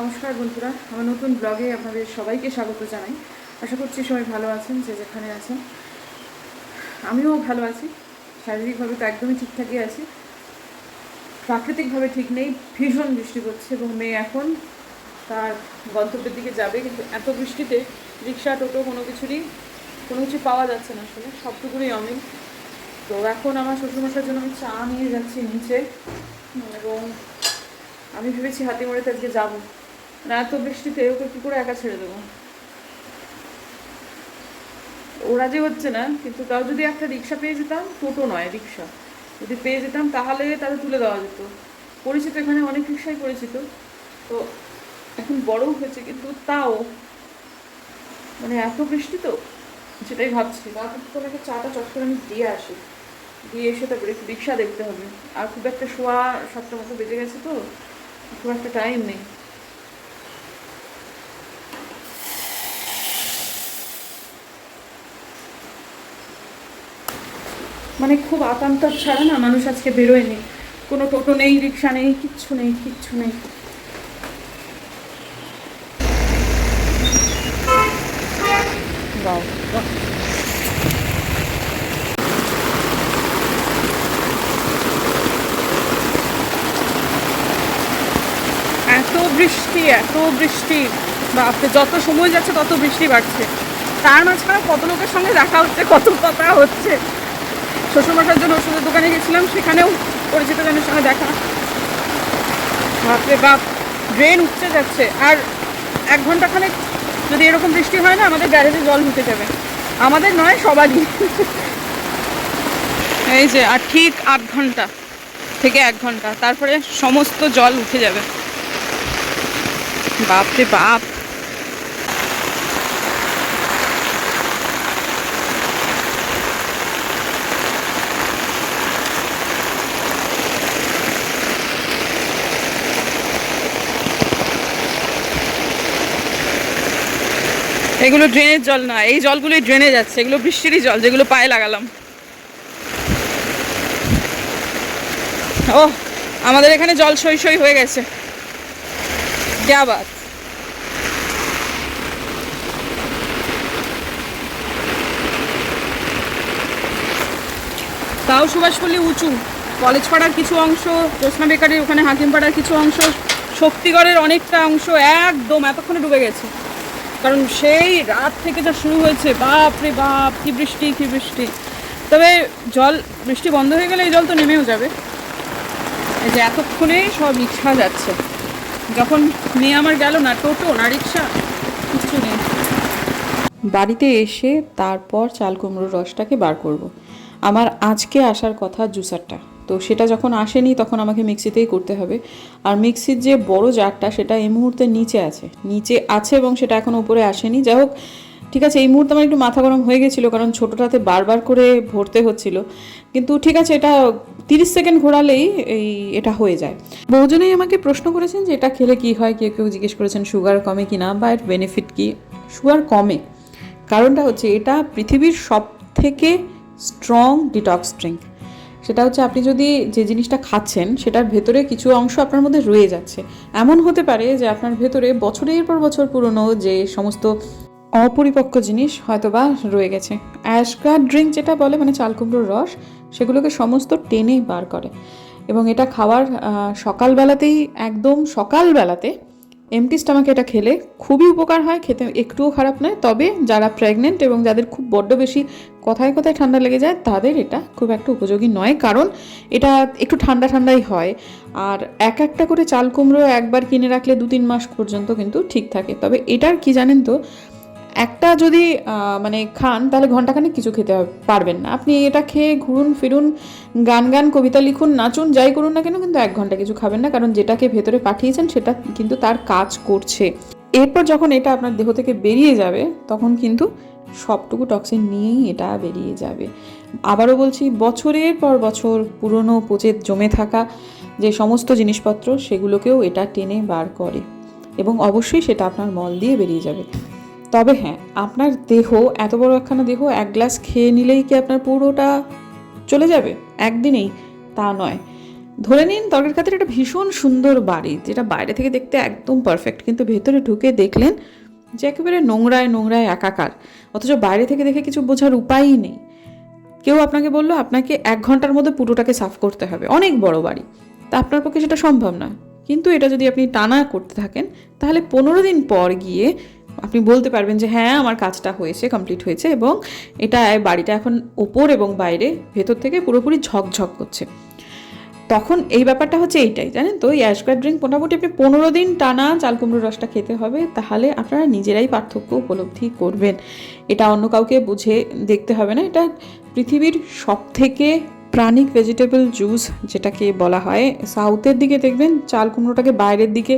নমস্কার বন্ধুরা, আমার নতুন ব্লগে আপনাদের সবাইকে স্বাগত জানাই। আশা করছি সবাই ভালো আছেন, যে যেখানে আছেন। আমিও ভালো আছি, শারীরিকভাবে তো একদমই ঠিকঠাকই আছি। প্রাকৃতিকভাবে ঠিক নেই, ভীষণ বৃষ্টি পড়ছে এবং মেয়ে এখন তার গন্তব্যের দিকে যাবে, কিন্তু এত বৃষ্টিতে রিক্সা, টোটো কোনো কিছুরই, কোনো কিছু পাওয়া যাচ্ছে না আসলে, সবটুকুরই অমিল। তো এখন আমার শ্বশুরমশাইয়ের জন্য আমি চা নিয়ে যাচ্ছি নিচে, এবং আমি ভেবেছি হাতিমড়িতে আজকে যাব। না এত বৃষ্টিতে ওকে কি করে একা ছেড়ে দেবো? ওরা যে হচ্ছে না কিন্তু তাও যদি একটা রিক্সা পেয়ে যেতাম টোটো নয় রিক্সা। যদি পেয়ে যেতাম তাহলে তাহলে তুলে দেওয়া যেত। পরিচিত এখানে অনেক রিক্সাই পরিচিত। তো এখন বড়ও হয়েছে কিন্তু তাও। মানে এত বৃষ্টি তো সেটাই ভাবছি। তারপর তো ওনাকে চাটা চট করে আমি দিয়ে আসি। দিয়ে এসে তারপরে একটু রিক্সা দেখতে হবে। আর খুব একটা শোয়া সাতটা মতো বেজে গেছে তো খুব একটা টাইম নেই। মানে খুব আকাঙ্ক্ষা ছাড়া না মানুষ আজকে বেরোয়নি। কোনো টোটো নেই রিক্সা নেই কিচ্ছু নেই কিচ্ছু নেই। এত বৃষ্টি এত বৃষ্টি। বাপরে যত সময় যাচ্ছে তত বৃষ্টি বাড়ছে। তার মাঝখানে কত লোকের সঙ্গে দেখা হচ্ছে কত কথা হচ্ছে। শ্বশুরমশার জন্য ওষুধের দোকানে গেছিলাম, সেখানেও পরিচিত জনের সঙ্গে দেখা। বাপরে বাপ ড্রেন উঠছে যাচ্ছে। আর এক ঘন্টাখানে যদি এরকম বৃষ্টি হয় না, আমাদের গ্যারেজে জল ঢুকে যাবে। আমাদের নয়, সবারই। এই যে, আর ঠিক আধ ঘণ্টা থেকে এক ঘণ্টা, তারপরে সমস্ত জল উঠে যাবে। বাপরে বাপ। এগুলো ড্রেনের জল না, এই জলগুলোই ড্রেনে যাচ্ছে, এগুলো বৃষ্টিরই জল যেগুলো পায়ে লাগালাম। ও আমাদের এখানে জল সই সই হয়ে গেছে। ক্যা বাত? তাও সুভাষপল্লী উঁচু কলেজ পাড়ার কিছু অংশ, জ্যোৎস্না বেকারির ওখানে হাকিম পাড়ার কিছু অংশ, শক্তিগড়ের অনেকটা অংশ একদম এতক্ষণে ডুবে গেছে। কারণ সেই রাত থেকে যা শুরু হয়েছে, বাপ রে বাপ, কি বৃষ্টি কি বৃষ্টি। তবে জল, বৃষ্টি বন্ধ হয়ে গেলে এই জল তো নেমেও যাবে। এই যে এতক্ষণে সব রিক্সা যাচ্ছে। যখন মেয়ে আমার গেল না, টোটো না রিক্সা কিছু নেই। বাড়িতে এসে তারপর চাল কুমড়োর রসটাকে বার করব। আমার আজকে আসার কথা জুসারটা। তো সেটা যখন আসেনি তখন আমাকে মিক্সিতেই করতে হবে। আর মিক্সির যে বড় জারটা সেটা এই মুহূর্তে নিচে আছে। নিচে আছে এবং সেটা এখন উপরে আসেনি। যাই হোক, ঠিক আছে, এই মুহূর্তে আমার একটু মাথা গরম হয়ে গেছিল কারণ ছোটোটাতে বারবার করে ভরতে হচ্ছিল। কিন্তু ঠিক আছে, এটা তিরিশ সেকেন্ড ঘোরালেই এই এটা হয়ে যায়। বহুজনেই আমাকে প্রশ্ন করেছেন যে এটা খেলে কি হয়? কেউ কেউ জিজ্ঞেস করেছেন, সুগার কমে কি না বা এর বেনিফিট কি? সুগার কমে। কারণটা হচ্ছে এটা পৃথিবীর সব থেকে স্ট্রং ডিটক্স ড্রিঙ্ক সেটা হচ্ছে আপনি যদি যে জিনিসটা খাচ্ছেন, সেটার ভেতরে কিছু অংশ আপনার মধ্যে রয়ে যাচ্ছে। এমন হতে পারে যে আপনার ভেতরে বছরের পর বছর পুরনো যে সমস্ত অপরিপক্ক জিনিস হয়তো বা রয়ে গেছে। অ্যাশগার্ড ড্রিঙ্ক যেটা বলে মানে চাল কুমড়োর রস, সেগুলোকে সমস্ত টেনে বার করে। এবং এটা খাওয়ার সকালবেলাতেই, একদম সকালবেলাতে এমটি স্টামাকে এটা খেলে খুবই উপকার হয়, খেতে একটুও খারাপ নয়। তবে যারা প্রেগনেন্ট এবং যাদের খুব বড্ড বেশি কথায় কথায় ঠান্ডা লেগে যায়, তাদের এটা খুব একটা উপযোগী নয়। কারণ এটা একটু ঠান্ডা ঠান্ডাই হয়। আর এক একটা করে চাল কুমড়ো একবার কিনে রাখলে দু তিন মাস পর্যন্ত কিন্তু ঠিক থাকে। তবে এটার কি জানেন তো একটা যদি মানে খান, তাহলে ঘন্টাখানেক কিছু খেতে পারবেন না। আপনি এটা খেয়ে ঘুরুন, ফিরুন, গান গান, কবিতা লিখুন, নাচুন, যাই করুন না কেন, কিন্তু এক ঘণ্টা কিছু খাবেন না, কারণ যেটাকে ভেতরে পাঠিয়েছেন, সেটা কিন্তু তার কাজ করছে। এরপর যখন এটা আপনার দেহ থেকে বেরিয়ে যাবে, তখন কিন্তু সবটুকু টক্সিন নিয়েই এটা বেরিয়ে যাবে। আবারও বলছি, বছরের পর বছর পুরনো পচে জমে থাকা যে সমস্ত জিনিসপত্র, সেগুলোকেও এটা টেনে বার করে। এবং অবশ্যই সেটা আপনার মল দিয়ে বেরিয়ে যাবে। তবে হ্যাঁ আপনার দেহ, এত বড় একখানা দেহ, এক গ্লাস খেয়ে নিলেই কি আপনার পুরোটা চলে যাবে? একদিনেই। তা নয়। ধরে নিন তর্কের খাতির একটা ভীষণ সুন্দর বাড়ি, যেটা বাইরে থেকে দেখতে একদম পারফেক্ট কিন্তু ভেতরে ঢুকে দেখলেন যে একেবারে নোংরায় নোংরায় একাকার, অথচ বাইরে থেকে দেখে কিছু বোঝার উপায়ই নেই। কেউ আপনাকে বলল, আপনাকে এক ঘণ্টার মধ্যে পুরোটাকে সাফ করতে হবে। অনেক বড় বাড়ি। তা আপনার পক্ষে সেটা সম্ভব না কিন্তু এটা যদি আপনি টানা করতে থাকেন, তাহলে পনেরো দিন পর গিয়ে আপনি বলতে পারবেন যে হ্যাঁ আমার কাজটা হয়েছে কমপ্লিট হয়েছে এবং এটা বাড়িটা এখন ওপর এবং বাইরে, ভেতর থেকে পুরোপুরি ঝকঝক করছে। তখন এই ব্যাপারটা হচ্ছে এইটাই, জানেন তো? এই অ্যাশগার্ড ড্রিঙ্ক মোটামুটি আপনি পনেরো দিন টানা চাল কুমড়োর রসটা খেতে হবে, তাহলে আপনারা নিজেরাই পার্থক্য উপলব্ধি করবেন। এটা অন্য কাউকে বুঝে দেখতে হবে না, এটা পৃথিবীর সব থেকে প্রাণিক ভেজিটেবল জুস যেটাকে বলা হয় সাউথের দিকে দেখবেন চাল কুমড়োটাকে বাইরের দিকে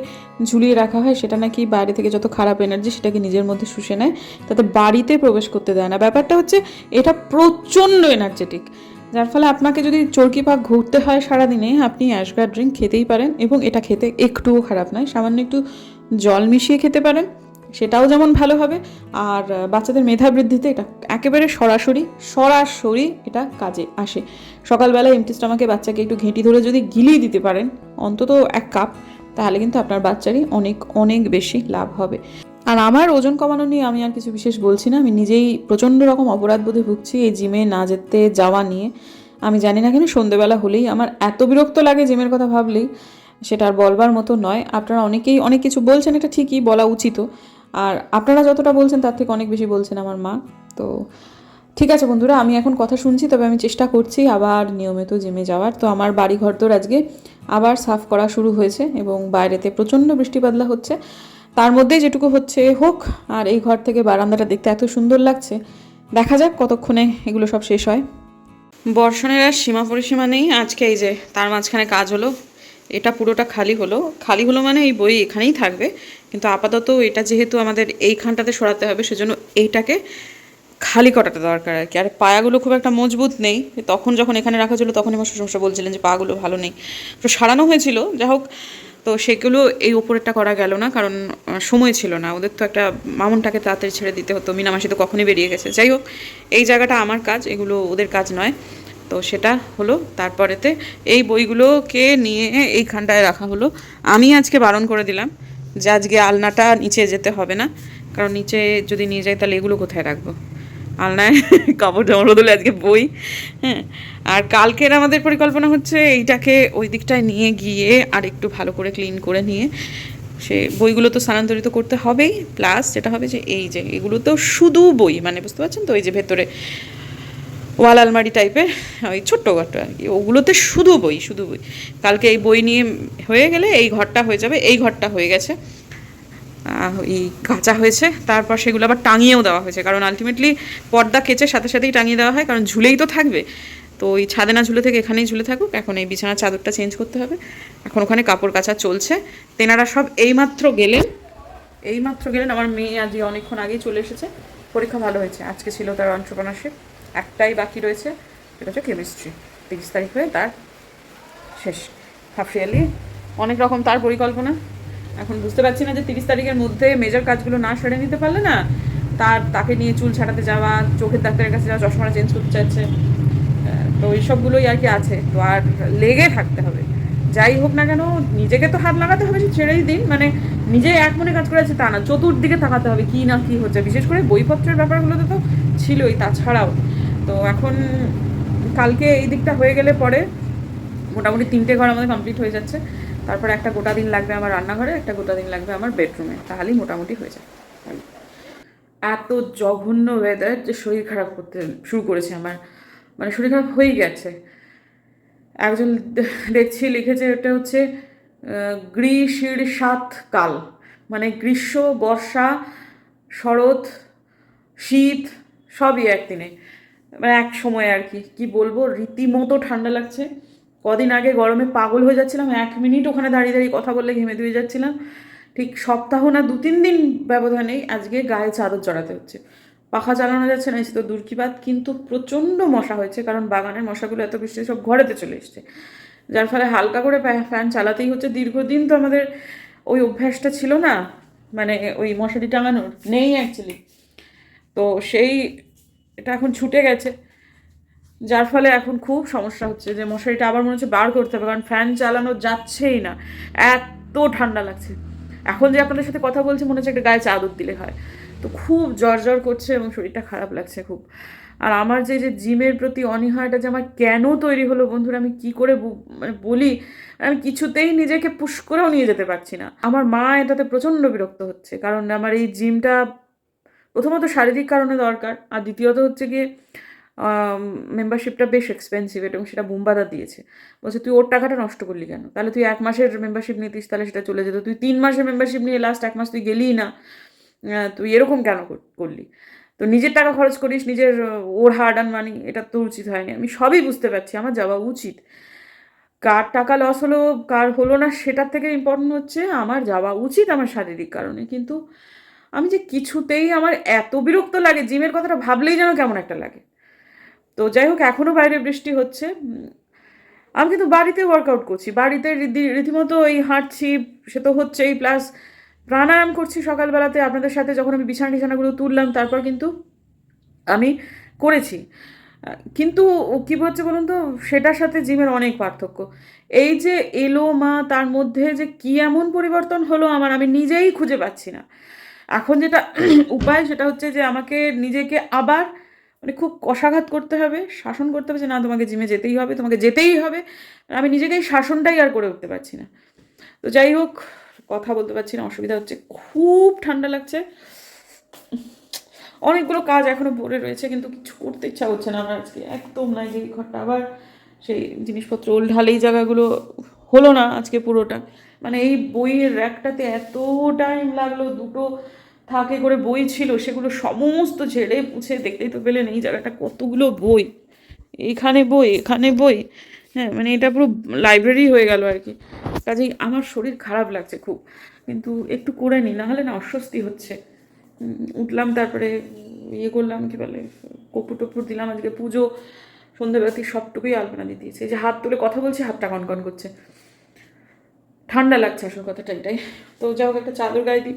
ঝুলিয়ে রাখা হয়, সেটা নাকি বাইরে থেকে যত খারাপ এনার্জি সেটাকে নিজের মধ্যে শুষে নেয়, তাতে বাড়িতে প্রবেশ করতে দেয় না। ব্যাপারটা হচ্ছে এটা প্রচণ্ড এনার্জেটিক যার ফলে আপনাকে যদি চরকি পাক ঘুরতে হয় সারাদিনে, আপনি অ্যাশগার্ড ড্রিঙ্ক খেতেই পারেন এবং এটা খেতে একটুও খারাপ নয়, সামান্য একটু জল মিশিয়ে খেতে পারেন। সেটাও যেমন ভালো হবে। আর বাচ্চাদের মেধা বৃদ্ধিতে এটা একেবারে সরাসরি সরাসরি এটা কাজে আসে। সকালবেলা এমটি স্টামাকে বাচ্চাকে একটু ঘেঁটি ধরে যদি গিলিয়ে দিতে পারেন, অন্তত এক কাপ তাহলে কিন্তু আপনার বাচ্চারই অনেক অনেক বেশি লাভ হবে। আর আমার ওজন কমানো নিয়ে আমি আর কিছু বিশেষ বলছি না। আমি নিজেই প্রচণ্ড রকম অপরাধ বোধে ভুগছি এই জিমে না যেতে, যাওয়া নিয়ে। আমি জানি না কেন, সন্ধেবেলা হলেই আমার এত বিরক্ত লাগে জিমের কথা ভাবলেই, সেটা আর বলবার মতো নয়। আপনারা অনেকেই, অনেক কিছু বলছেন, এটা ঠিকই বলা উচিত আর আপনারা যতটা বলছেন তার থেকে অনেক বেশি বলছেন আমার মা। তো ঠিক আছে বন্ধুরা, আমি এখন কথা শুনছি, তবে আমি চেষ্টা করছি আবার নিয়মিত জিমে যাওয়ার। তো আমার বাড়ি ঘর তোর আজকে আবার সাফ করা শুরু হয়েছে এবং বাইরেতে প্রচণ্ড বৃষ্টি বাদলা হচ্ছে। তার মধ্যে যেটুকু হচ্ছে হোক, আর এই ঘর থেকে বারান্দাটা দেখতে এত সুন্দর লাগছে। দেখা যাক কতক্ষণে এগুলো সব শেষ হয়। বর্ষণের আর সীমা পরিসীমা নেই। আজকে এই যে তার মাঝখানে কাজ হলো। এটা পুরোটা খালি হলো। খালি হলো মানে এই বই এখানেই থাকবে। কিন্তু আপাতত এটা যেহেতু আমাদের এইখানটাতে সরাতে হবে, সেজন্য এইটাকে খালি করাটা দরকার আর কি। আর পায়াগুলো খুব একটা মজবুত নেই। তখন যখন এখানে রাখা ছিল তখন আমার শ্বশুরমশাই বলছিলেন যে পাগুলো ভালো নেই। তো সারানো হয়েছিল যাই হোক। তো সেগুলো এই ওপরেরটা করা গেল না, কারণ সময় ছিল না। ওদের তো একটা মামুনটাকে তাড়াতাড়ি ছেড়ে দিতে হতো। মিনামাসি তো কখনই বেরিয়ে গেছে। যাই হোক, এই জায়গাটা আমার কাজ, এগুলো ওদের কাজ নয়। তো সেটা হলো তারপরেতে এই বইগুলোকে নিয়ে এইখানটায় রাখা হলো। আমি আজকে বারণ করে দিলাম যে আজকে আলনাটা নিচে যেতে হবে না, কারণ নিচে যদি নিয়ে যাই তাহলে এগুলো কোথায় রাখব? আলনায় কাপড় জামা বদলে আজকে বই হ্যাঁ। আর কালকের আমাদের পরিকল্পনা হচ্ছে এইটাকে ওই দিকটায় নিয়ে গিয়ে আর একটু ভালো করে ক্লিন করে নিয়ে সে বইগুলো তো স্থানান্তরিত করতে হবেই, প্লাস যেটা হবে যে এই যে এগুলো তো শুধু বই মানে বুঝতে পারছেন তো? এই যে ভেতরে ওয়াল আলমারি টাইপের ওই ছোট্ট ঘরটা আর কি। ওগুলোতে শুধু বই শুধু বই। কালকে এই বই নিয়ে হয়ে গেলে এই ঘরটা হয়ে যাবে, এই ঘরটা হয়ে গেছে। এই কাঁচা হয়েছে, তারপর সেগুলো আবার টাঙিয়েও দেওয়া হয়েছে। কারণ আলটিমেটলি পর্দা কেচে সাথে সাথেই টাঙিয়ে দেওয়া হয়, কারণ ঝুলেই তো থাকবে। তো ওই ছাদে না ঝুলে থেকে এখানেই ঝুলে থাকুক, এখন এই বিছানার চাদরটা চেঞ্জ করতে হবে। এখন ওখানে কাপড় কাচা চলছে। তেনারা সব এইমাত্র গেলেন এইমাত্র গেলেন। আমার মেয়ে আজকে অনেকক্ষণ আগেই চলে এসেছে। পরীক্ষা ভালো হয়েছে। আজকে ছিল তার অন্ত্রপ্রনাশে একটাই বাকি রয়েছে, সেটা হচ্ছে কেমিস্ট্রি তিরিশ তারিখ হয়ে তার শেষ। হাফ ইয়ারলি অনেক রকম তার পরিকল্পনা। এখন বুঝতে পারছি না যে তিরিশ তারিখের মধ্যে মেজর কাজগুলো না সেরে নিতে পারলে না, তার, তাকে নিয়ে চুল ছাড়াতে যাওয়া, চোখের ডাক্তারের কাছে যাওয়া, চশমাটা চেঞ্জ করতে চাইছে। তো এইসবগুলোই আর কি আছে। তো আর লেগে থাকতে হবে। যাই হোক না কেন, নিজেকে তো হাত লাগাতে হবে ছেড়েই দিন। মানে নিজে এক মনে কাজ করে আছে তা না, চতুর্দিকে তাকাতে হবে কি না কি হচ্ছে। বিশেষ করে বইপত্রের ব্যাপারগুলোতে তো ছিলই, তাছাড়াও তো এখন কালকে এই দিকটা হয়ে গেলে পরে মোটামুটি তিনটে ঘর আমাদের কমপ্লিট হয়ে যাচ্ছে। তারপরে একটা গোটা দিন লাগবে আমার রান্নাঘরে একটা গোটা দিন লাগবে আমার বেডরুমে তাহলেই মোটামুটি হয়ে যায় এত জঘন্য ওয়েদার যে শরীর খারাপ করতে শুরু করেছে আমার। মানে শরীর খারাপ হয়েই গেছে। একজন দেখছি লিখেছে এটা হচ্ছে আহ, গ্রীষ্মের সাত কাল। মানে গ্রীষ্ম বর্ষা শরৎ শীত সবই একদিনে। মানে এক সময় আর কি কি বলব, রীতিমতো ঠান্ডা লাগছে। কদিন আগে গরমে পাগল হয়ে যাচ্ছিলাম, এক মিনিট ওখানে দাঁড়িয়ে দাঁড়িয়ে কথা বললে ঘেমে ধুয়ে যাচ্ছিলাম। ঠিক সপ্তাহ না, দু তিন দিন ব্যবধানেই আজকে গায়ে চাদর চড়াতে হচ্ছে। পাখা চালানো যাচ্ছে না তো দূর কি বাত কিন্তু প্রচণ্ড মশা হয়েছে, কারণ বাগানের মশাগুলো এত বৃষ্টি সব ঘরেতে চলে এসছে। যার ফলে হালকা করে ফ্যান চালাতেই হচ্ছে, দীর্ঘদিন তো আমাদের ওই অভ্যাসটা ছিল না মানে ওই মশারি টাঙানোর, নেই অ্যাকচুয়ালি তো সেই এটা এখন ছুটে গেছে। যার ফলে এখন খুব সমস্যা হচ্ছে যে মশারিটা আবার মনে হচ্ছে বার করতে হবে, কারণ ফ্যান চালানো যাচ্ছেই না। এত ঠান্ডা লাগছে। এখন যে আপনাদের সাথে কথা বলছি, মনে হচ্ছে একটা গায়ে চাদর দিলে হয়। তো খুব জ্বর জ্বর করছে এবং শরীরটা খারাপ লাগছে খুব। আর আমার যে যে জিমের প্রতি অনীহাটা যে আমার কেন তৈরি হলো বন্ধুরা, আমি কি করে মানে বলি, আমি কিছুতেই নিজেকে পুশ করেও নিয়ে যেতে পারছি না। আমার মা এটাতে প্রচণ্ড বিরক্ত হচ্ছে, কারণ আমার এই জিমটা প্রথমত শারীরিক কারণে দরকার, আর দ্বিতীয়ত হচ্ছে গিয়ে মেম্বারশিপটা বেশ এক্সপেন্সিভ এবং সেটা বুম্বাদা দিয়েছে। বলছে, তুই ওর টাকাটা নষ্ট করলি কেন? তাহলে তুই এক মাসের মেম্বারশিপ নিতিস, তাহলে সেটা চলে যেত। তুই তিন মাসের মেম্বারশিপ নিয়ে লাস্ট এক মাস তুই গেলি না। তুই এরকম কেন করলি? তো নিজের টাকা খরচ করিস, নিজের ওর হার্ড অ্যান্ড মানি এটা তো উচিত হয়নি। আমি সবই বুঝতে পারছি, আমার যাওয়া উচিত। কার টাকা লস হলো, কার হলো না, সেটার থেকে ইম্পর্টেন্ট হচ্ছে আমার যাওয়া উচিত আমার শারীরিক কারণে। কিন্তু আমি যে কিছুতেই আমার এত বিরক্ত লাগে, জিমের কথাটা ভাবলেই যেন কেমন একটা লাগে। তো যাই হোক এখনও বাইরে বৃষ্টি হচ্ছে। আমি কিন্তু বাড়িতে ওয়ার্কআউট করছি। বাড়িতে রীতি- রীতিমতো এই হাঁটছি, সে তো হচ্ছেই। প্লাস প্রাণায়াম করছি সকালবেলাতে। আপনাদের সাথে যখন আমি বিছানা টিছানাগুলো তুললাম, তারপর কিন্তু আমি করেছি। কিন্তু কি হচ্ছে বলুন তো? সেটার সাথে জিমের অনেক পার্থক্য। এই যে এলো মা তার মধ্যে যে কি এমন পরিবর্তন হলো আমার, আমি নিজেই খুঁজে পাচ্ছি না। এখন যেটা উপায় সেটা হচ্ছে যে আমাকে নিজেকে আবার মানে খুব কষাঘাত করতে হবে, শাসন করতে হবে যে না, তোমাকে জিমে যেতেই হবে, তোমাকে যেতেই হবে। আমি নিজেকেই শাসনটাই আর করে উঠতে পারছি না। তো যাই হোক, কথা বলতে পারছি না, অসুবিধা হচ্ছে, খুব ঠান্ডা লাগছে। অনেকগুলো কাজ এখনও পড়ে রয়েছে, কিন্তু কিছু করতে ইচ্ছা হচ্ছে না আমার আজকে, একদম নাই যে ঘরটা। আবার সেই জিনিসপত্র ওল ঢাল এই জায়গাগুলো হলো না আজকে পুরোটা। মানে এই বইয়ের র্যাকটাতে এত টাইম লাগল, দুটো থাকে করে বই ছিল, সেগুলো সমস্ত ঝেড়ে পুছে দেখতেই তো পেলেন এই জায়গাটা কতগুলো বই। এখানে বই এখানে বই। হ্যাঁ মানে এটা পুরো লাইব্রেরি হয়ে গেল আর কি। কাজেই আমার শরীর খারাপ লাগছে খুব। কিন্তু একটু করে নিই নাহলে না অস্বস্তি হচ্ছে। উঠলাম তারপরে ইয়ে করলাম, কি বলে কপুর টপুর দিলাম আজকে পুজো। সন্ধ্যেবেলাতে সবটুকুই আলপনা দিয়ে দিয়েছে। যে হাত তুলে কথা বলছি, হাতটা কনকন করছে। ঠান্ডা লাগছে আসল কথাটা এটাই। তো যাই হোক, একটা চাদর গায়ে দিই।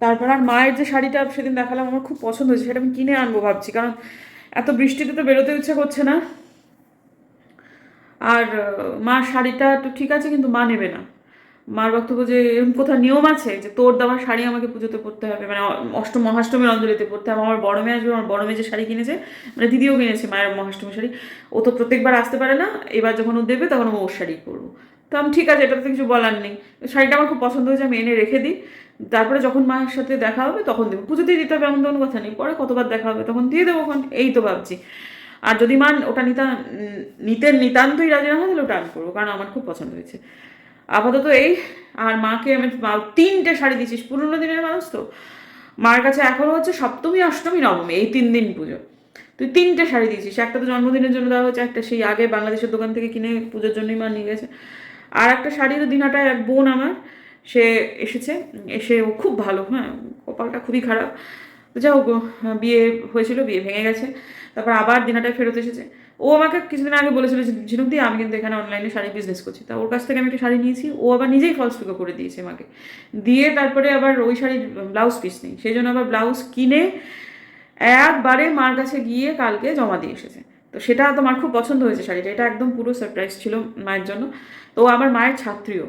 তারপর আর মায়ের যে শাড়িটা সেদিন দেখালাম আমার খুব পছন্দ হয়েছে, সেটা আমি কিনে আনব ভাবছি, কারণ এত বৃষ্টিতে তো বেরোতে ইচ্ছে করছে না। আর মা শাড়িটা তো ঠিক আছে, কিন্তু মা নেবে না। মার বক্তব্য যে এরকম কোথাও নিয়ম আছে যে তোর দেওয়া শাড়ি আমাকে পুজোতে পরতে হবে মানে অষ্টম মহাষ্টমীর অঞ্জলিতে পরতে হবে। আমার বড় মেয়ে আসবে, আমার বড় মেয়ে যে শাড়ি কিনেছে মানে দিদিও কিনেছে মায়ের মহাষ্টমী শাড়ি, ও তো প্রত্যেকবার আসতে পারে না, এবার যখন ও দেবে তখন ও ওর শাড়ি পরবো। তো আমি ঠিক আছে এটা তো কিছু বলার নেই। শাড়িটা আমার খুব পছন্দ হয়েছে, আমি এনে রেখে দিই। তারপরে যখন মায়ের সাথে দেখা হবে, তখন দেবো। পুজোতেই দিতে হবে এমন তো কোনো কথা নেই। পরে কতবার দেখা হবে, তখন দিয়ে দেবো ওখান। এই তো ভাবছি। আর যদি মান ওটা নিতা, নিতে নিতান্তই রাজি না হয়, তাহলে ওটা আমি করব, কারণ আমার খুব পছন্দ হয়েছে। আপাতত এই, আর মাকে আমি তিনটে শাড়ি দিয়েছিস। পুরোনো দিনের মানুষ তো। মার কাছে এখনও হচ্ছে সপ্তমী, অষ্টমী, নবমী, এই তিন দিন পুজো। তুই তিনটে শাড়ি দিয়েছিস। একটা তো জন্মদিনের জন্য দেওয়া হয়েছে, একটা সেই আগে বাংলাদেশের দোকান থেকে কিনে পুজোর জন্যই মা নিয়ে গেছে। আর একটা শাড়ি তো দিনাটায় এক বোন আমার। সে এসেছে এসে ও খুব ভালো হ্যাঁ কপালটা খুবই খারাপ। যাও গো, বিয়ে হয়েছিল বিয়ে ভেঙে গেছে তারপর আবার দিনাটায় ফেরত এসেছে। ও আমাকে কিছুদিন আগে বলেছিল যে ঝিনুক দিয়ে আমি কিন্তু এখানে অনলাইনে শাড়ি বিজনেস করছি। তা ওর কাছ থেকে আমি একটা শাড়ি নিয়েছি ও আবার নিজেই ফলস পিকো করে দিয়েছে আমাকে। দিয়ে তারপরে আবার ওই শাড়ির ব্লাউজ পিস নেই। সেই জন্য আবার ব্লাউজ কিনে একবারে মার কাছে গিয়ে কালকে জমা দিয়ে এসেছে। তো সেটা তো মার খুব পছন্দ হয়েছে শাড়িটা। এটা একদম পুরো সারপ্রাইজ ছিল মায়ের জন্য। তো আমার মায়ের ছাত্রীও।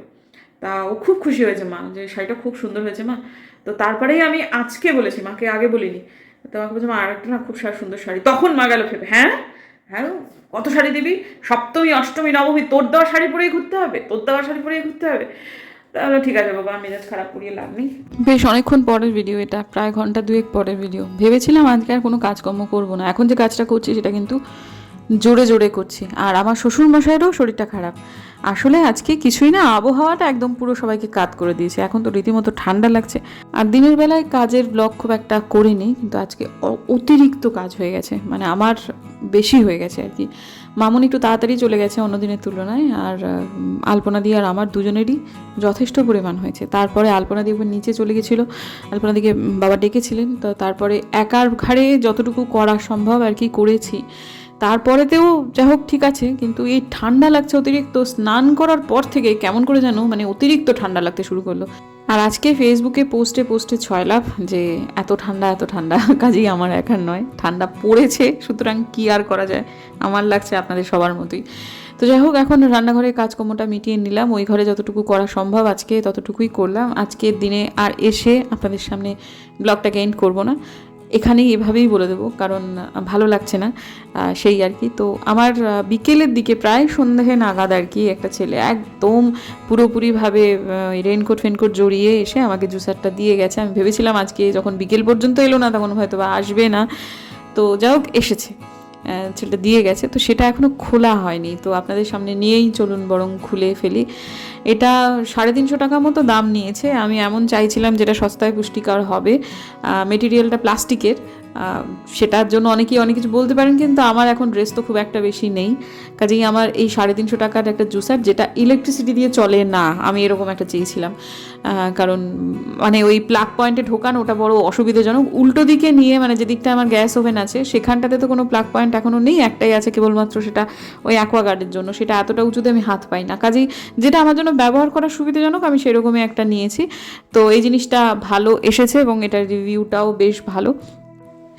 তা ও খুব খুশি হয়েছে মা, যে শাড়িটা খুব সুন্দর হয়েছে মা। তো তারপরেই আমি আজকে বলেছি, মাকে আগে বলিনি। তো আমাকে বলছে, মা আর একটা না খুব সুন্দর শাড়ি। তখন মা গেল ভেবে হ্যাঁ? হ্যাঁ কত শাড়ি দিবি? সপ্তমী, অষ্টমী, নবমী, তোর দেওয়া শাড়ি পরেই ঘুরতে হবে, তোর দেওয়া শাড়ি পরেই ঘুরতে হবে। তাহলে ঠিক আছে বাবা, মেজাজ খারাপ করিয়ে লাভ নেই। বেশ, অনেকক্ষণ পরের ভিডিও এটা, প্রায় ঘণ্টা দুয়েক পরের ভিডিও ভেবেছিলাম আজকে আর কোনো কাজকর্ম করব না। এখন যে কাজটা করছি, সেটা কিন্তু জোরে জোরে করছি। আর আমার শ্বশুর মশাইয়েরও শরীরটা খারাপ। আসলে আজকে কিছুই না, আবহাওয়াটা একদম পুরো সবাইকে কাত করে দিয়েছে। এখন তো রীতিমতো ঠান্ডা লাগছে। আর দিনের বেলায় কাজের ব্লক খুব একটা করিনি, কিন্তু আজকে অতিরিক্ত কাজ হয়ে গেছে। মানে আমার বেশি হয়ে গেছে আর কি। মামুন একটু তাড়াতাড়ি চলে গেছে অন্য দিনের তুলনায়, আর আলপনা দিয়ে আর আমার দুজনেরই যথেষ্ট পরিমাণ হয়েছে। তারপরে আলপনা দিয়ে নিচে চলে গেছিল। আলপনা দিকে বাবা ডেকেছিলেন। তো তারপরে একার ঘাড়ে যতটুকু করা সম্ভব আর কি করেছি। তারপরেতেও যাই হোক ঠিক আছে, কিন্তু এই ঠান্ডা লাগছে অতিরিক্ত স্নান করার পর থেকে কেমন করে যেন মানে অতিরিক্ত ঠান্ডা লাগতে শুরু করল। আর আজকে ফেসবুকে পোস্টে পোস্টে ছয় লাভ যে এত ঠান্ডা এত ঠান্ডা, কাজেই আমার একার নয়, ঠান্ডা পড়েছে, সুতরাং কি আর করা যায়? আমার লাগছে আপনাদের সবার মতোই। তো যাই হোক এখন রান্নাঘরের কাজকর্মটা মিটিয়ে নিলাম, ওই ঘরে যতটুকু করা সম্ভব আজকে ততটুকুই করলাম। আজকের দিনে আর এসে আপনাদের সামনে ব্লগটাকে এন্ড করব না। এখানেই এভাবেই বলে দেবো, কারণ ভালো লাগছে না সেই আর কি। তো আমার বিকেলের দিকে প্রায় সন্ধ্যে নাগাদ আর কি একটা ছেলে একদম পুরোপুরিভাবে রেনকোট ফেনকোট জড়িয়ে এসে আমাকে জুসারটা দিয়ে গেছে। আমি ভেবেছিলাম আজকে যখন বিকেল পর্যন্ত এলো না, তখন হয়তো বা আসবে না। তো যাই হোক, এসেছে ছেলেটা দিয়ে গেছে। তো সেটা এখনও খোলা হয়নি। তো আপনাদের সামনে নিয়েই চলুন বরং খুলে ফেলি। এটা সাড়ে তিনশো টাকা মতো দাম নিয়েছে। আমি এমন চাইছিলাম যেটা সস্তায় পুষ্টিকর হবে। মেটেরিয়ালটা প্লাস্টিকের সেটার জন্য অনেকেই অনেক কিছু বলতে পারেন, কিন্তু আমার এখন ড্রেস তো খুব একটা বেশি নেই। কাজেই আমার এই সাড়ে তিনশো টাকার একটা জুসার যেটা ইলেকট্রিসিটি দিয়ে চলে, না, আমি এরকম একটা চেয়েছিলাম। কারণ মানে ওই প্লাগ পয়েন্টে ঢোকান ওটা বড় অসুবিধাজনক। উল্টো দিকে নিয়ে মানে যেদিকটা আমার গ্যাস ওভেন আছে, সেখানটাতে তো কোনো প্লাগ পয়েন্ট এখনও নেই, একটাই আছে কেবলমাত্র সেটা ওই অ্যাকোয়াগার্ডের জন্য। সেটা এতটা উঁচুতে আমি হাত পাই না। কাজেই যেটা আমার জন্য ব্যবহার করা সুবিধাজনক, আমি সেরকমই একটা নিয়েছি। তো এই জিনিসটা ভালো এসেছে এবং এটার রিভিউটাও বেশ ভালো।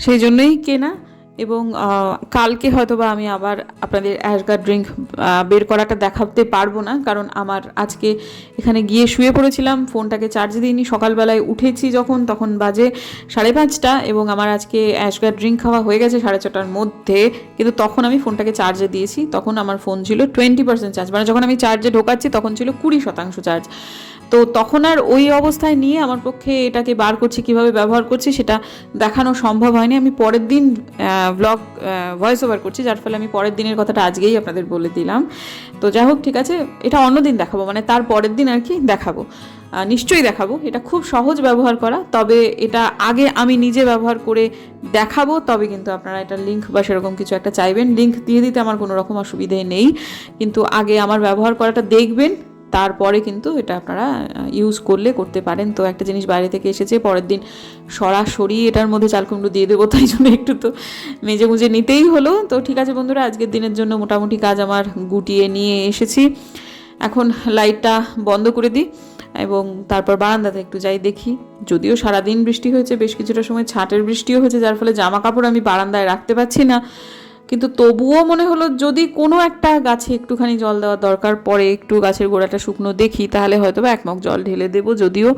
সেই জন্যই কেনা এবং কালকে হয়তো বা আমি আবার আপনাদের অ্যাশগার ড্রিঙ্ক বের করাটা দেখাতে পারব না। কারণ আমার আজকে এখানে গিয়ে শুয়ে পড়েছিলাম, ফোনটাকে চার্জ দিইনি। সকালবেলায় উঠেছি যখন, তখন বাজে সাড়ে পাঁচটা এবং আমার আজকে অ্যাশগার ড্রিঙ্ক খাওয়া হয়ে গেছে সাড়ে ছটার মধ্যে। কিন্তু তখন আমি ফোনটাকে চার্জে দিয়েছি। তখন আমার ফোন ছিল টোয়েন্টি পার্সেন্ট চার্জ মানে যখন আমি চার্জে ঢোকাচ্ছি, তখন ছিল কুড়ি শতাংশ চার্জ তো তখন আর ওই অবস্থায় নিয়ে আমার পক্ষে এটাকে বার করছি, কীভাবে ব্যবহার করছি সেটা দেখানো সম্ভব হয়নি। আমি পরের দিন ব্লগ ভয়েস ওভার করছি, যার ফলে আমি পরের দিনের কথাটা আজকেই আপনাদের বলে দিলাম। তো যাই হোক, ঠিক আছে, এটা অন্য দিন দেখাবো মানে তার পরের দিন আর কি দেখাবো। নিশ্চয়ই দেখাবো, এটা খুব সহজ ব্যবহার করা, তবে এটা আগে আমি নিজে ব্যবহার করে দেখাবো, তবে কিন্তু আপনারা এটা লিঙ্ক বা সেরকম কিছু একটা চাইবেন। লিঙ্ক দিয়ে দিতে আমার কোনো রকম অসুবিধে নেই, কিন্তু আগে আমার ব্যবহার করাটা দেখবেন তারপরে কিন্তু এটা আপনারা ইউজ করলে করতে পারেন। তো একটা জিনিস বাইরে থেকে এসেছে, পরের দিন সরাসরি এটার মধ্যে চাল কুমড়ো দিয়ে দেবো, তাই জন্য একটু তো মেজে মুজে নিতেই হলো। তো ঠিক আছে বন্ধুরা, আজকের দিনের জন্য মোটামুটি কাজ আমার গুটিয়ে নিয়ে এসেছি। এখন লাইটটা বন্ধ করে দিই এবং তারপর বারান্দাতে একটু যাই দেখি। যদিও সারাদিন বৃষ্টি হয়েছে, বেশ কিছুটা সময় ছাটের বৃষ্টিও হয়েছে, যার ফলে জামা কাপড় আমি বারান্দায় রাখতে পারছি না। কিন্তু তবুও মনে হলো যদি কোনো একটা গাছে একটুখানি জল দেওয়ার দরকার পড়ে, একটু গাছের গোড়াটা শুকনো দেখি, তাহলে হয়তো বা একমক জল ঢেলে দেবো, যদিও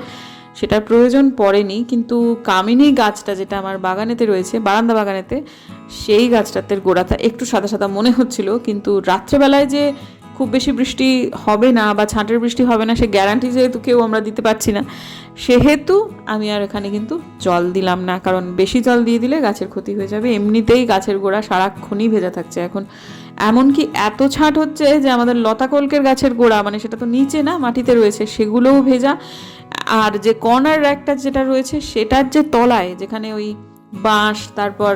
সেটার প্রয়োজন পড়েনি। কিন্তু কামিনী গাছটা যেটা আমার বাগানেতে রয়েছে, বারান্দা বাগানেতে, সেই গাছটাতে গোড়াটা একটু সাদা সাদা মনে হচ্ছিল। কিন্তু রাত্রেবেলায় যে খুব বেশি বৃষ্টি হবে না বা ছাঁটের বৃষ্টি হবে না, সে গ্যারান্টি যেহেতু কেউ আমরা দিতে পারছি না। সেহেতু আমি আর এখানে কিন্তু জল দিলাম না, কারণ বেশি জল দিয়ে দিলে গাছের ক্ষতি হয়ে যাবে। এমনিতেই গাছের গোড়া সারাক্ষণই ভেজা থাকছে এখন। এমনকি এত ছাঁট হচ্ছে যে আমাদের লতা কলকের গাছের গোড়া মানে সেটা তো নিচে না, মাটিতে রয়েছে, সেগুলোও ভেজা। আর যে কর্নার র্যাকটা যেটা রয়েছে, সেটার যে তলায় যেখানে ওই বাঁশ, তারপর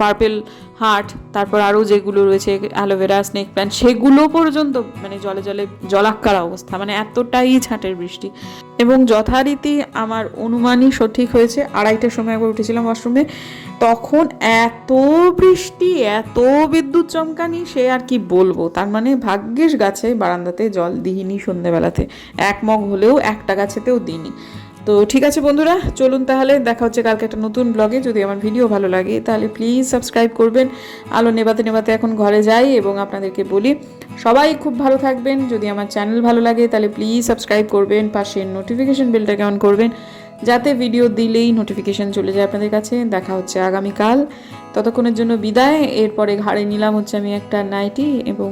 পার্পেল হার্ট তারপর আরও যেগুলো রয়েছে, অ্যালোভেরা, স্নেক প্ল্যান্ট, সেগুলো পর্যন্ত মানে জলে জলে জলাক্কার অবস্থা মানে এতটাই ছাঁটের বৃষ্টি। এবং যথারীতি আমার অনুমানই সঠিক হয়েছে, আড়াইটার সময় একবার উঠেছিলাম ওয়াশরুমে, তখন এত বৃষ্টি, এত বিদ্যুৎ চমকানি, সে আর কি বলব? তার মানে ভাগ্যেস গাছে বারান্দাতে জল দিইনি সন্ধেবেলাতে। এক মগ হলেও একটা গাছেতেও দিইনি। তো ঠিক আছে বন্ধুরা, চলুন তাহলে, দেখা হচ্ছে কালকে একটা নতুন ব্লগে যদি আমার ভিডিও ভালো লাগে, তাহলে প্লিজ সাবস্ক্রাইব করবেন। আলো নেবাতে নেবাতে এখন ঘরে যাই এবং আপনাদেরকে বলি, সবাই খুব ভালো থাকবেন। যদি আমার চ্যানেল ভালো লাগে, তাহলে প্লিজ সাবস্ক্রাইব করবেন। পাশে নোটিফিকেশন বেলটা কেমন করবেন, যাতে ভিডিও দিলেই নোটিফিকেশান চলে যায় আপনাদের কাছে। দেখা হচ্ছে আগামীকাল। ততক্ষণের জন্য বিদায়। এরপরে ঘাড়ে নিলাম হচ্ছে আমি একটা নাইটি এবং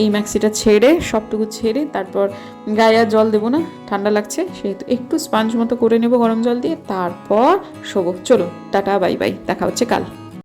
এই ম্যাক্সিটা ছেড়ে, সবটুকু ছেড়ে তারপর গায়ে আর জল দেবো না, ঠান্ডা লাগছে, সেহেতু একটু স্পঞ্জ মতো করে নেব গরম জল দিয়ে, তারপর শোবো। চলো টাটা বাই বাই দেখা হচ্ছে কাল।